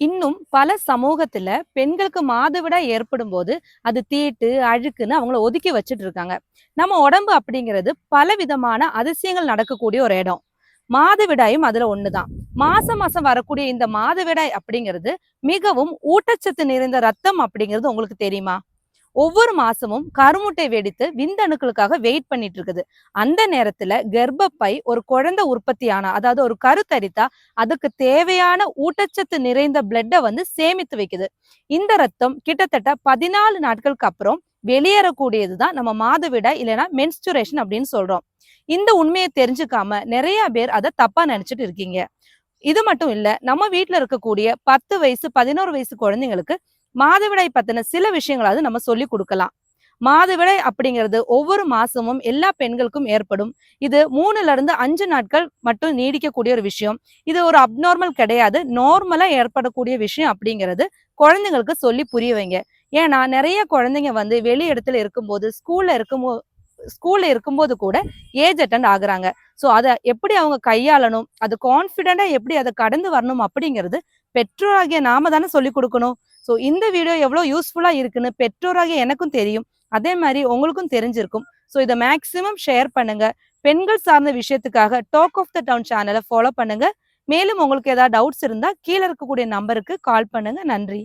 இன்னும் பல சமூகத்துல பெண்களுக்கு மாதவிடாய் ஏற்படும் போது அது தீட்டு அழுக்குன்னு அவங்கள ஒதுக்கி வச்சுட்டு இருக்காங்க நம்ம உடம்பு அப்படிங்கிறது பல விதமான அதிசயங்கள் நடக்கக்கூடிய ஒரு இடம். மாதவிடாயும் அதுல ஒண்ணுதான். மாசம் மாசம் வரக்கூடிய இந்த மாதவிடாய் அப்படிங்கிறது மிகவும் ஊட்டச்சத்து நிறைந்த ரத்தம் அப்படிங்கிறது உங்களுக்கு தெரியுமா? ஒவ்வொரு மாசமும் கருமுட்டை வெடித்து விந்தணுக்களுக்காக வெயிட் பண்ணிட்டு இருக்குது அந்த நேரத்துல கர்ப்பப்பை ஒரு குழந்தை உற்பத்தியான அதாவது ஒரு கருத்தரித்தா அதுக்கு தேவையான ஊட்டச்சத்து நிறைந்த பிளட்டை வந்து சேமித்து வைக்குது. இந்த ரத்தம் கிட்டத்தட்ட பதினாலு நாட்களுக்கு அப்புறம் வெளியேறக்கூடியதுதான் நம்ம மாதவிடா இல்லைன்னா மென்ஸ்டுரேஷன் அப்படின்னு சொல்றோம். இந்த உண்மையை தெரிஞ்சுக்காம நிறைய பேர் அதை தப்பா நினைச்சிட்டு இருக்கீங்க. இது மட்டும் இல்ல நம்ம வீட்ல இருக்கக்கூடிய பத்து வயசு பதினோரு வயசு குழந்தைங்களுக்கு மாதவிடாய் பத்தின சில விஷயங்களாவது நம்ம சொல்லி கொடுக்கலாம். மாதவிடாய் அப்படிங்கிறது ஒவ்வொரு மாசமும் எல்லா பெண்களுக்கும் ஏற்படும். இது மூணுல இருந்து அஞ்சு நாட்கள் மட்டும் நீடிக்கக்கூடிய ஒரு விஷயம். இது ஒரு அப்நார்மல் கிடையாது. நார்மலா ஏற்படக்கூடிய விஷயம் அப்படிங்கிறது குழந்தைங்களுக்கு சொல்லி புரிய வைங்க. ஏன்னா நிறைய குழந்தைங்க வந்து வெளி இடத்துல இருக்கும்போது ஸ்கூல்ல இருக்கும்போது ஸ்கூல்ல இருக்கும்போது கூட ஏஜ் அட்டன் ஆகுறாங்க. ஸோ அதை எப்படி அவங்க கையாளணும்? அது கான்ஃபிடென்டா எப்படி அதை கடந்து வரணும் அப்படிங்கிறது பெற்றோராகிய நாம தானே சொல்லி கொடுக்கணும். ஸோ இந்த வீடியோ எவ்வளோ யூஸ்ஃபுல்லா இருக்குன்னு பெற்றோராக எனக்கும் தெரியும். அதே மாதிரி உங்களுக்கும் தெரிஞ்சிருக்கும். ஸோ இதை மேக்சிமம் ஷேர் பண்ணுங்க. பெண்கள் சார்ந்த விஷயத்துக்காக டாக் ஆஃப் த டவுன் சேனலை ஃபாலோ பண்ணுங்க. மேலும் உங்களுக்கு ஏதாவது டவுட்ஸ் இருந்தா கீழே இருக்கக்கூடிய நம்பருக்கு கால் பண்ணுங்க. நன்றி.